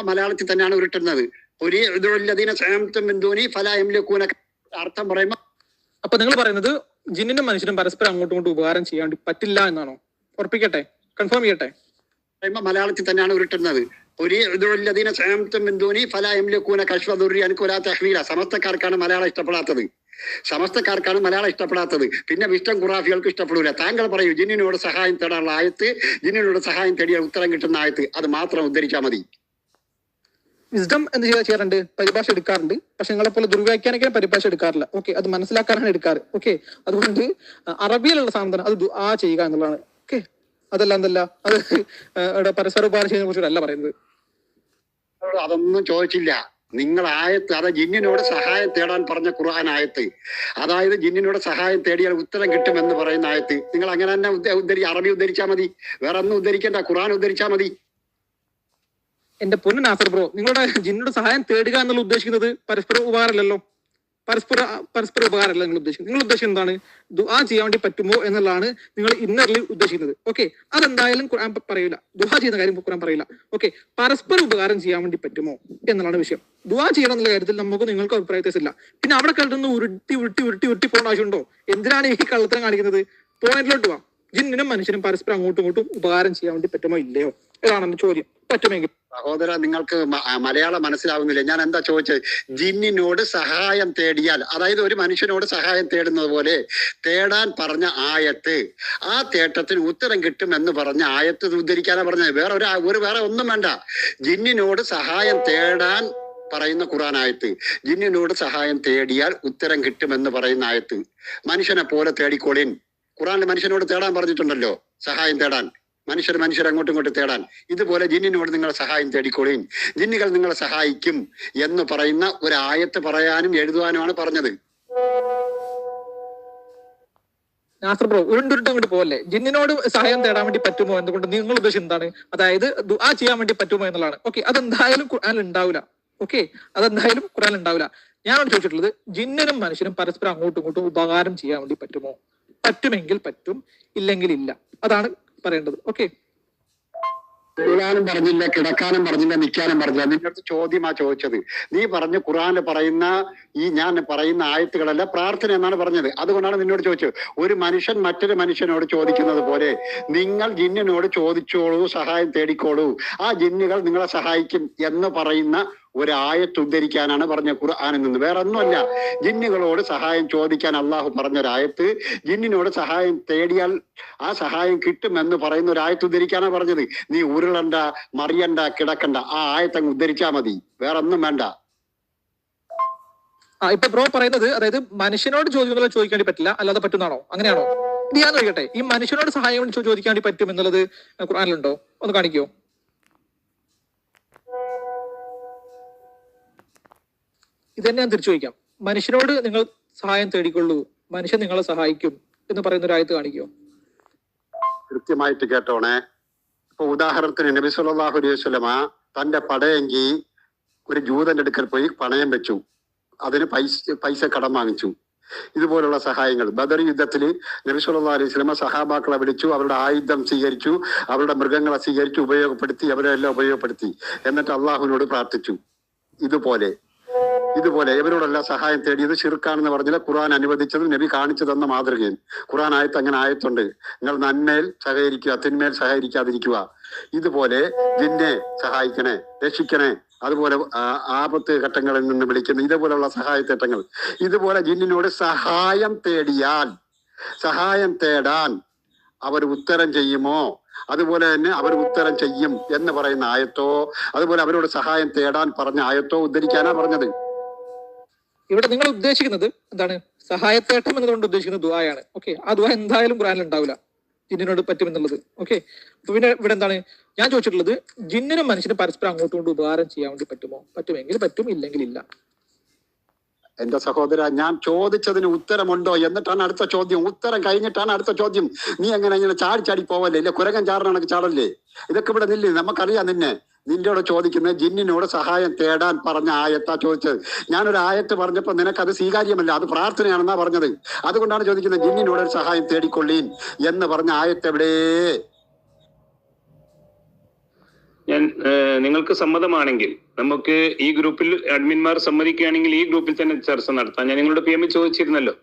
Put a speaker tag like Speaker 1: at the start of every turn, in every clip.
Speaker 1: മലയാളത്തിൽ തന്നെയാണ് ഉരുട്ടുന്നത്. ഒരു ഇതുള്ളതിനെ സ്വയംത്വം ബന്ധുവിനി ഫലായംലൂന അർത്ഥം പറയുമ്പോ
Speaker 2: അപ്പൊ നിങ്ങൾ പറയുന്നത് ജിന്നിനും മനുഷ്യനും പരസ്പരം അങ്ങോട്ടും ഇങ്ങോട്ടും ഉപകാരം ചെയ്യാണ്ട് പറ്റില്ല എന്നാണോ? ഉറപ്പിക്കട്ടെ? കൺഫേം ചെയ്യട്ടെ?
Speaker 1: മലയാളത്തിൽ തന്നെയാണ് ഉരുട്ടുന്നത്. ഒരു ഇതുള്ളതിനെ സ്വയംത്വം ബന്ധുവിനി ഫലായംലൂന കശ്വദുരി അനുകൂല തഹ്വീല. സമസ്തക്കാർക്കാണ് മലയാളം ഇഷ്ടപ്പെടാത്തത്. സമസ്തക്കാർക്കാണ് മലയാളം ഇഷ്ടപ്പെടാത്തത്. പിന്നെ വിഷ്ടം ഖുറാഫികൾക്ക് ഇഷ്ടപ്പെടൂല. താങ്കൾ പറയൂ ജിന്നിനോട് സഹായം തേടാനുള്ള ആയത്ത് ജിന്നിനോട് സഹായം തേടിയ ഉത്തരം കിട്ടുന്ന ആയത്ത്. അത് മാത്രം ഉദ്ധരിച്ചാൽ മതി.
Speaker 2: വിസ്ഡം എന്ത് ചെയ്യാ ചെയ്യാറുണ്ട്. പരിഭാഷ എടുക്കാറുണ്ട്. പക്ഷെ നിങ്ങളെ പോലെ ദുർവ്യാഖ്യാനിക്കാൻ പരിഭാഷ എടുക്കാറില്ല. ഓക്കെ അത് മനസ്സിലാക്കാനാണ് എടുക്കാറ്. ഓക്കെ അതുകൊണ്ട് അറബിയിലുള്ള സാധനം അത് ആ ചെയ്യുക എന്നുള്ളതാണ്. ഓക്കെ അതല്ല എന്തല്ല? അത് ഇവിടെ പരസ്പര ഉപാധിനെ കുറിച്ചല്ല പറയുന്നത്.
Speaker 1: അതൊന്നും ചോദിച്ചില്ല. നിങ്ങൾ ആയത്ത് അത് ജിന്നിനോട് സഹായം തേടാൻ പറഞ്ഞ ഖുർആൻ ആയത്ത്. അതായത് ജിന്നിനോട് സഹായം തേടിയാൽ ഉത്തരം കിട്ടുമെന്ന് പറയുന്ന ആയത്ത്. നിങ്ങൾ അങ്ങനെ തന്നെ ഉദ്ധരി അറബി ഉദ്ധരിച്ചാൽ മതി. വേറെ ഒന്നും ഉദ്ധരിക്കണ്ട. ഖുർആൻ ഉദ്ധരിച്ചാൽ മതി.
Speaker 2: എന്റെ പൊന്നു നാസർ ബ്രോ നിങ്ങളുടെ ജിന്നോട് സഹായം തേടുക എന്നുള്ള ഉദ്ദേശിക്കുന്നത് പരസ്പര ഉപകാരമല്ലല്ലോ? പരസ്പര പരസ്പര ഉപകാരമല്ല നിങ്ങൾ ഉദ്ദേശിക്കുന്നത്. നിങ്ങൾ ഉദ്ദേശിക്കുന്നത് എന്താണ്? ദുആ ചെയ്യാൻ വേണ്ടി പറ്റുമോ എന്നുള്ളതാണ് നിങ്ങൾ ഇന്നറിൽ ഉദ്ദേശിക്കുന്നത്. ഓക്കെ അതെന്തായാലും ഖുർആൻ പറയില്ല ദുആ ചെയ്യുന്ന കാര്യം ഖുർആൻ പറയില്ല ഓക്കെ പരസ്പര ഉപകാരം ചെയ്യാൻ വേണ്ടി പറ്റുമോ എന്നുള്ളതാണ് വിഷയം. ദുആ ചെയ്യണം എന്നുള്ള കാര്യത്തിൽ നമുക്ക് നിങ്ങൾക്ക് അഭിപ്രായ വ്യത്യാസമില്ല. പിന്നെ അവിടെ കിടന്ന് ഉരുട്ടി ഉരുട്ടി ഉരുട്ടി ഉരുട്ടി പോകേണ്ട ആവശ്യമുണ്ടോ? എന്തിനാണ് ഈ കള്ളത്തരം കാണിക്കുന്നത്? പോയിന്റിലോട്ട് വാ. ജിന്നിനും മനുഷ്യനും പരസ്പരം അങ്ങോട്ടും ഇങ്ങോട്ടും ഉപകാരം ചെയ്യാൻ വേണ്ടി പറ്റുമോ ഇല്ലയോ? ഇതാണ് ചോദ്യം. പറ്റുമെങ്കിൽ.
Speaker 1: സഹോദര നിങ്ങൾക്ക് മലയാളം മനസ്സിലാവുന്നില്ല. ഞാൻ എന്താ ചോദിച്ചത്? ജിന്നിനോട് സഹായം തേടിയാൽ അതായത് ഒരു മനുഷ്യനോട് സഹായം തേടുന്നത് പോലെ തേടാൻ പറഞ്ഞ ആയത്ത് ആ തേട്ടത്തിന് ഉത്തരം കിട്ടും എന്ന് പറഞ്ഞ ആയത്ത് ഉദ്ധരിക്കാനാ പറഞ്ഞത്. വേറെ ഒരു ഒരു വേറെ ഒന്നും വേണ്ട. ജിന്നിനോട് സഹായം തേടാൻ പറയുന്ന ഖുറാൻ ആയത്ത് ജിന്നിനോട് സഹായം തേടിയാൽ ഉത്തരം കിട്ടുമെന്ന് പറയുന്ന ആയത്ത്. മനുഷ്യനെ പോലെ തേടിക്കോളിൻ. ഖുറാനിൽ മനുഷ്യനോട് തേടാൻ പറഞ്ഞിട്ടുണ്ടല്ലോ സഹായം തേടാൻ. മനുഷ്യർ മനുഷ്യർ അങ്ങോട്ടും ഇങ്ങോട്ടും തേടാൻ. ഇതുപോലെ ജിന്നിനോട് നിങ്ങൾ സഹായം തേടിക്കൊള്ളീൻ ജിന്നുകൾ നിങ്ങളെ സഹായിക്കും എന്ന് പറയുന്ന ഒരു ആയത്ത് പറയാനും എഴുതുവാനുമാണ് പറഞ്ഞത്.
Speaker 2: ബ്രോ ഉരുണ്ടുരുട്ട് അങ്ങോട്ട് ജിന്നിനോട് സഹായം തേടാൻ വേണ്ടി പറ്റുമോ? എന്തുകൊണ്ട് നിങ്ങൾ ഉദ്ദേശം എന്താണ്? അതായത് ആ ചെയ്യാൻ വേണ്ടി പറ്റുമോ എന്നുള്ളതാണ്. ഓക്കെ അതെന്തായാലും ഖുർആനിൽ ഉണ്ടാവില്ല ഓക്കെ അതെന്തായാലും ഖുർആനിൽ ഉണ്ടാവില്ല ഞാൻ ചോദിച്ചിട്ടുള്ളത് ജിന്നിനും മനുഷ്യനും പരസ്പരം അങ്ങോട്ടും ഇങ്ങോട്ടും ഉപകാരം ചെയ്യാൻ വേണ്ടി പറ്റുമോ? പറ്റുമെങ്കിൽ പറ്റും ഇല്ലെങ്കിൽ ഇല്ല. അതാണ് പറയേണ്ടത്. ഓക്കെ
Speaker 1: ഖുറാനും പറഞ്ഞില്ല കിടക്കാനും പറഞ്ഞില്ല നിൽക്കാനും പറഞ്ഞില്ല. നിന്റെ അടുത്ത് ചോദ്യമാ ചോദിച്ചത്. നീ പറഞ്ഞു ഖുറാനിൽ പറയുന്ന ഈ ഞാൻ പറയുന്ന ആയത്തുകളല്ല പ്രാർത്ഥന എന്നാണ് പറഞ്ഞത്. അതുകൊണ്ടാണ് നിന്നോട് ചോദിച്ചത്. ഒരു മനുഷ്യൻ മറ്റൊരു മനുഷ്യനോട് ചോദിക്കുന്നത് പോലെ നിങ്ങൾ ജിന്നിനോട് ചോദിച്ചോളൂ സഹായം തേടിക്കോളൂ. ആ ജിന്നുകൾ നിങ്ങളെ സഹായിക്കും എന്ന് പറയുന്ന ഒരു ആയത്ത് ഉദ്ധരിക്കാനാണ് പറഞ്ഞ ഖുർആാനിൽ നിന്ന് വേറെ ഒന്നുമല്ല ജിന്നുകളോട് സഹായം ചോദിക്കാൻ അള്ളാഹു പറഞ്ഞൊരായത്ത്. ജിന്നിനോട് സഹായം തേടിയാൽ ആ സഹായം കിട്ടുമെന്ന് പറയുന്ന ഒരു ആയത്ത് ഉദ്ധരിക്കാനാണ് പറഞ്ഞത്. നീ ഉരുളണ്ട മറിയണ്ട കിടക്കണ്ട ആ ആയത്തങ്ങ് ഉദ്ധരിച്ചാ മതി. വേറെ ഒന്നും വേണ്ട.
Speaker 2: ആ ഇപ്പൊ ബ്രോ പറയുന്നത് അതായത് മനുഷ്യനോട് ചോദ്യങ്ങൾ ചോദിക്കാൻ വേണ്ടി പറ്റില്ല. അല്ലാതെ പറ്റുന്നാണോ അങ്ങനെയാണോ? ഞാൻ ചോദിക്കട്ടെ. ഈ മനുഷ്യനോട് സഹായം ചോദിക്കാൻ പറ്റും എന്നുള്ളത് ഖുർആനിലുണ്ടോ? ഒന്ന് കാണിക്കോ. ഇതന്നെ ഞാൻ തിരിച്ചു ചോദിക്കാം. മനുഷ്യനോട് നിങ്ങൾ സഹായം തേടിക്കൊള്ളൂ. മനുഷ്യൻ നിങ്ങളെ സഹായിക്കും എന്ന് പറയുന്ന ഒരു ആയത്ത് കാണിക്കോ.
Speaker 1: കൃത്യമായിട്ട് കേട്ടോണേ. ഇപ്പൊ ഉദാഹരണത്തിന് നബി സല്ലല്ലാഹു അലൈഹി വസല്ലമ തന്റെ പടയെങ്കി ഒരു ജൂതന്റെ അടുക്കൽ പോയി പണയം വെച്ചു. അതിന് പൈസ പൈസ കടം വാങ്ങിച്ചു. ഇതുപോലുള്ള സഹായങ്ങൾ. ബദർ യുദ്ധത്തിൽ നബി അലൈഹി സ്വലമ സഹാബാക്കളെ വിളിച്ചു അവരുടെ ആയുധം സ്വീകരിച്ചു അവരുടെ മൃഗങ്ങളെ സ്വീകരിച്ചു ഉപയോഗപ്പെടുത്തി അവരെല്ലാം ഉപയോഗപ്പെടുത്തി. എന്നിട്ട് അള്ളാഹുവിനോട് പ്രാർത്ഥിച്ചു. ഇതുപോലെ. ഇതുപോലെ ഇവരോടല്ല സഹായം തേടിയത് ഷിർക്കാണെന്ന് പറഞ്ഞാൽ ഖുർആൻ അനുവദിച്ചത് നബി കാണിച്ചു തന്ന മാതൃകയും ഖുർആൻ ആയത്ത് അങ്ങനെ ആയത്തുണ്ട്. നിങ്ങൾ നന്മയിൽ സഹകരിക്കുക തിന്മേൽ സഹകരിക്കാതിരിക്കുക. ഇതുപോലെ ജിന്നെ സഹായിക്കണേ രക്ഷിക്കണേ. അതുപോലെ ആപത്ത് ഘട്ടങ്ങളിൽ നിന്ന് വിളിക്കുന്ന ഇതുപോലുള്ള സഹായത്തേട്ടങ്ങൾ ഇതുപോലെ ജിന്നിനോട് സഹായം തേടിയാൽ സഹായം തേടാൻ അവർ ഉത്തരം ചെയ്യുമോ? അതുപോലെ തന്നെ അവർ ഉത്തരം ചെയ്യും എന്ന് പറയുന്ന ആയത്തോ അതുപോലെ അവരോട് സഹായം തേടാൻ പറഞ്ഞ ആയത്തോ ഉദ്ധരിക്കാനാ പറഞ്ഞത്.
Speaker 2: ഇവിടെ നിങ്ങൾ ഉദ്ദേശിക്കുന്നത് എന്താണ്? സഹായത്തേട്ടം എന്നതുകൊണ്ട് ഉദ്ദേശിക്കുന്നത് ദുആയാണ്. ഓക്കെ ആ ദുആ എന്തായാലും ഖുറാനിൽ ഉണ്ടാവില്ല. ജിന്നിനോട് പറ്റുമെന്നുള്ളത്. ഓക്കെ അപ്പൊ പിന്നെ ഇവിടെ എന്താണ്? ഞാൻ ചോദിച്ചിട്ടുള്ളത് ജിന്നിനും മനുഷ്യനും പരസ്പരം അങ്ങോട്ടും കൊണ്ട് ഉപകാരം ചെയ്യാൻ വേണ്ടി പറ്റുമോ? പറ്റുമെങ്കിൽ പറ്റും ഇല്ലെങ്കിൽ ഇല്ല.
Speaker 1: എന്റെ സഹോദര ഞാൻ ചോദിച്ചതിന് ഉത്തരമുണ്ടോ എന്നിട്ടാണ് അടുത്ത ചോദ്യം. ഉത്തരം കഴിഞ്ഞിട്ടാണ് അടുത്ത ചോദ്യം. നീ എങ്ങനെ ഇങ്ങനെ ചാടി ചാടി പോവല്ലേ? ഇല്ല? കുരകൻ ചാടണ ചാടല്ലേ? ഇതൊക്കെ ഇവിടെ നില്ലേ. നമുക്കറിയാം നിന്നെ. നിന്നോട് ചോദിക്കുന്നത് ജിന്നിനോട് സഹായം തേടാൻ പറഞ്ഞ ആയത്താ ചോദിച്ചത്. ഞാനൊരു ആയത്ത് പറഞ്ഞപ്പോൾ നിനക്ക് അത് സ്വീകാര്യമല്ല അത് പ്രാർത്ഥനയാണെന്നാ പറഞ്ഞത്. അതുകൊണ്ടാണ് ചോദിക്കുന്നത് ജിന്നിനോട് ഒരു സഹായം തേടിക്കൊള്ളീൻ എന്ന് പറഞ്ഞ ആയത്ത് എവിടെ?
Speaker 3: ഞാൻ നിങ്ങൾക്ക് സമ്മതമാണെങ്കിൽ നമുക്ക് ഈ ഗ്രൂപ്പിൽ അഡ്മിന്മാർ സമ്മതിക്കുകയാണെങ്കിൽ ഈ ഗ്രൂപ്പിൽ തന്നെ ചർച്ച നടത്താം. ഞാൻ നിങ്ങളുടെ പി എമ്മിൽ ചോദിച്ചിരുന്നല്ലോ.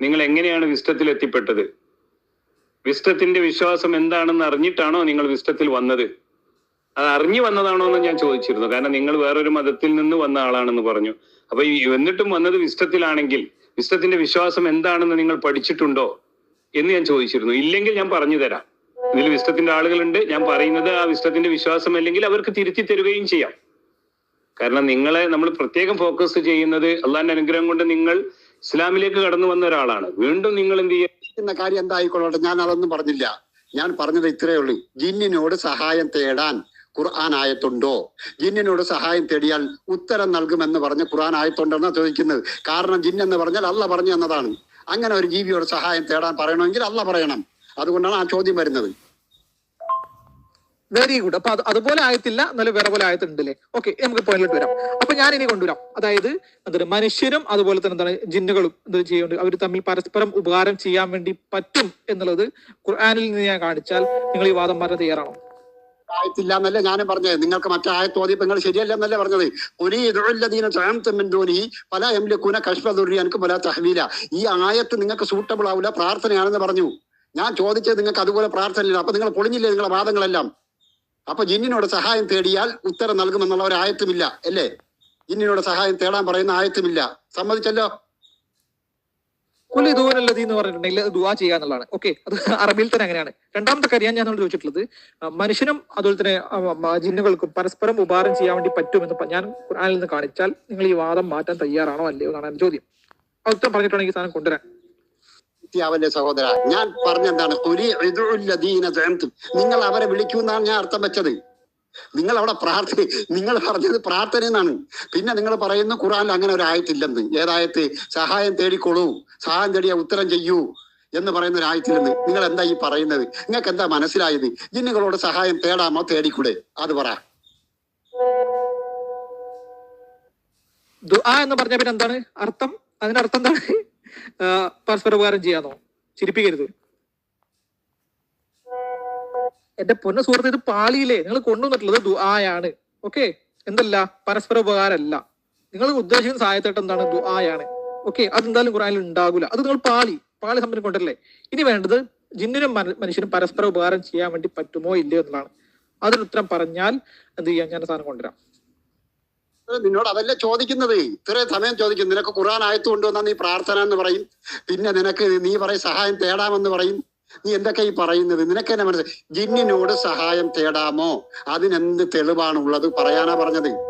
Speaker 3: നിങ്ങൾ എങ്ങനെയാണ് വിസ്റ്റത്തിൽ എത്തിപ്പെട്ടത്? വിസ്റ്റത്തിന്റെ വിശ്വാസം എന്താണെന്ന് അറിഞ്ഞിട്ടാണോ നിങ്ങൾ വിസ്റ്റത്തിൽ വന്നത്? അത് അറിഞ്ഞു വന്നതാണോ എന്ന് ഞാൻ ചോദിച്ചിരുന്നു. കാരണം നിങ്ങൾ വേറൊരു മതത്തിൽ നിന്ന് വന്ന ആളാണെന്ന് പറഞ്ഞു. അപ്പൊ ഈ എന്നിട്ടും വന്നത് വിശ്വത്തിലാണെങ്കിൽ വിശ്വത്തിന്റെ വിശ്വാസം എന്താണെന്ന് നിങ്ങൾ പഠിച്ചിട്ടുണ്ടോ എന്ന് ഞാൻ ചോദിച്ചിരുന്നു. ഇല്ലെങ്കിൽ ഞാൻ പറഞ്ഞു തരാം. ഇതിൽ വിശ്വത്തിന്റെ ആളുകളുണ്ട്. ഞാൻ പറയുന്നത് ആ വിശ്വത്തിന്റെ വിശ്വാസം അല്ലെങ്കിൽ അവർക്ക് തിരുത്തി തരുകയും ചെയ്യാം. കാരണം നിങ്ങളെ നമ്മൾ പ്രത്യേകം ഫോക്കസ് ചെയ്യുന്നത് അള്ളാന്റെ അനുഗ്രഹം കൊണ്ട് നിങ്ങൾ ഇസ്ലാമിലേക്ക് കടന്നു വന്ന ഒരാളാണ്. വീണ്ടും നിങ്ങൾ എന്ത്
Speaker 1: ചെയ്യുന്ന കാര്യം എന്തായിക്കൊള്ളട്ടെ? ഞാൻ അതൊന്നും പറഞ്ഞില്ല. ഞാൻ പറഞ്ഞത് ഇത്രയേ ഉള്ളൂ. ജിന്നിനോട് സഹായം തേടാൻ ഖുർആൻ ആയത്തുണ്ടോ ജിന്നിനോട് സഹായം തേടിയാൽ ഉത്തരം നൽകുമെന്ന് പറഞ്ഞ് ഖുർആൻ ആയത്തുണ്ടെന്നാണ് ചോദിക്കുന്നത്. കാരണം ജിന്നെന്ന് പറഞ്ഞാൽ അല്ല പറഞ്ഞു എന്നതാണ്. അങ്ങനെ ഒരു ജീവിയോട് സഹായം തേടാൻ പറയണമെങ്കിൽ അല്ല പറയണം. അതുകൊണ്ടാണ് ആ ചോദ്യം വരുന്നത്.
Speaker 2: വെരി ഗുഡ് അപ്പൊ അത് അതുപോലെ ആയത്തില്ല എന്നാലും വേറെ പോലെ ആയത്തുണ്ടല്ലേ ഓക്കെ നമുക്ക് പോയിന്റിലോട്ട് വരാം. അപ്പൊ ഞാൻ ഇനി കൊണ്ടുവരാം. അതായത് എന്താണ് മനുഷ്യരും അതുപോലെ തന്നെ എന്താണ് ജിന്നുകളും ഇത് ചെയ്യുന്നുണ്ട്? അവർ തമ്മിൽ പരസ്പരം ഉപകാരം ചെയ്യാൻ വേണ്ടി പറ്റും എന്നുള്ളത് ഖുർആാനിൽ നിന്ന് ഞാൻ കാണിച്ചാൽ നിങ്ങൾ ഈ വാദം മാറാൻ തയ്യാറാണോ
Speaker 1: ആയത്തില്ല എന്നല്ലേ ഞാനും പറഞ്ഞത്. നിങ്ങൾക്ക് മറ്റേ ആയത്ത് ഓതിയപ്പോ നിങ്ങൾ ശരിയല്ല എന്നല്ലേ പറഞ്ഞത് ഒരു ഇതുള്ളതീന ചാമത്തമ്മിന്തോനി പല എംലക്കൂന കഷ്പദുരിയാനക്ക് പല തഹവീല. ഈ ആയത്ത് നിങ്ങൾക്ക് സൂട്ടബിൾ ആവില്ല പ്രാർത്ഥനയാണെന്ന് പറഞ്ഞു. ഞാൻ ചോദിച്ചത് നിങ്ങൾക്ക് അതുപോലെ പ്രാർത്ഥനയില്ല. അപ്പൊ നിങ്ങൾ പൊളിഞ്ഞില്ലേ നിങ്ങളെ വാദങ്ങളെല്ലാം? അപ്പൊ ജിന്നിനോട് സഹായം തേടിയാൽ ഉത്തരം നൽകുമെന്നുള്ള ഒരു ആയത്തുമില്ല അല്ലേ? ജിന്നിനോട് സഹായം തേടാൻ പറയുന്ന ആയത്തുമില്ല. സമ്മതിച്ചല്ലോ?
Speaker 2: കുലി ദൂരല്ലതി എന്ന് പറഞ്ഞിട്ടുണ്ടെങ്കിൽ ദുവാ ചെയ്യുക എന്നുള്ളതാണ്. ഓക്കെ അത് അറബിയിൽ തന്നെ അങ്ങനെയാണ്. രണ്ടാമത്തെ കാര്യം ഞാൻ നമ്മൾ ചോദിച്ചിട്ടുള്ളത് മനുഷ്യനും അതുപോലെ തന്നെ ജിന്നുകൾക്കും പരസ്പരം ഉപകാരം ചെയ്യാൻ വേണ്ടി പറ്റുമെന്ന് ഞാൻ ഖുർആനിൽ നിന്ന് കാണിച്ചാൽ നിങ്ങൾ ഈ വാദം മാറ്റാൻ തയ്യാറാണോ അല്ലയോ എന്നാണ് ചോദ്യം. ഉത്തരം പറഞ്ഞിട്ടുണ്ടെങ്കിൽ സാധനം കൊണ്ടുവരാൻ
Speaker 1: അവന്റെ സഹോദര ഞാൻ പറഞ്ഞെന്താണ്? നിങ്ങൾ അവരെ വിളിക്കുമെന്നാണ് ഞാൻ അർത്ഥം വെച്ചത്. നിങ്ങൾ അവിടെ പ്രാർത്ഥന നിങ്ങൾ പറഞ്ഞത് പ്രാർത്ഥന എന്നാണ്. പിന്നെ നിങ്ങൾ പറയുന്ന ഖുറാനിൽ അങ്ങനെ ഒരു ആയത്തില്ലെന്ന് ഏതായത്ത് സഹായം തേടിക്കൊള്ളൂ സഹായം തേടിയ ഉത്തരം ചെയ്യൂ എന്ന് പറയുന്ന ഒരു ആയത്തില്ലെന്ന് നിങ്ങൾ എന്താ ഈ പറയുന്നത്? നിങ്ങൾക്ക് എന്താ മനസ്സിലായത്? ജിന്നുകളോട് സഹായം തേടാമോ തേടിക്കൂടെ? അത് പറ.
Speaker 2: ദുആ എന്ന് പറഞ്ഞ പിന്നെ എന്താണ്? അർത്ഥം? അതിന്റെ അർത്ഥം എന്താണ്? പരസ്പര ഉപകാരം ചെയ്യാന്നോ ചിരിപ്പിക്കരുത്. എന്റെ പൊന്ന സുഹൃത്ത് ഇത് പാളിയില്ലേ? നിങ്ങൾ കൊണ്ടുവന്നിട്ടുള്ളത് ദുആയാണ് ഓക്കെ എന്തല്ല? പരസ്പര ഉപകാരമല്ല. നിങ്ങൾ ഉദ്ദേശിക്കുന്ന സഹായത്തായിട്ട് എന്താണ്? ദുആയാണ് ഓക്കെ അതെന്തായാലും ഖുറാനിൽ ഉണ്ടാകൂല. അത് നിങ്ങൾ പാളി. പാളി സംബന്ധം കൊണ്ടല്ലേ? ഇനി വേണ്ടത് ജിന്നിനും മനുഷ്യനും പരസ്പര ഉപകാരം ചെയ്യാൻ വേണ്ടി പറ്റുമോ ഇല്ലയോ എന്നുള്ളതാണ്. അതിന് ഉത്തരം പറഞ്ഞാൽ എന്ത് ചെയ്യാം? ഞാൻ സാധനം കൊണ്ടുവരാം.
Speaker 1: നിന്നോട് അതല്ലേ ചോദിക്കുന്നത്? ഇത്രയും സമയം ചോദിക്കും നിനക്ക് ഖുർആൻ ആയത്ത് കൊണ്ടുവന്നാൽ നീ പ്രാർത്ഥന എന്ന് പറയും. പിന്നെ നിനക്ക് നീ പറയും സഹായം തേടാമെന്ന് പറയും. നീ എന്തൊക്കെ ഈ പറയുന്നത്? നിനക്ക് തന്നെ മനസ്സിലായി ജിന്നിനോട് സഹായം തേടാമോ? അതിനെന്ത് തെളിവാണുള്ളത് പറയാനാ പറഞ്ഞത്.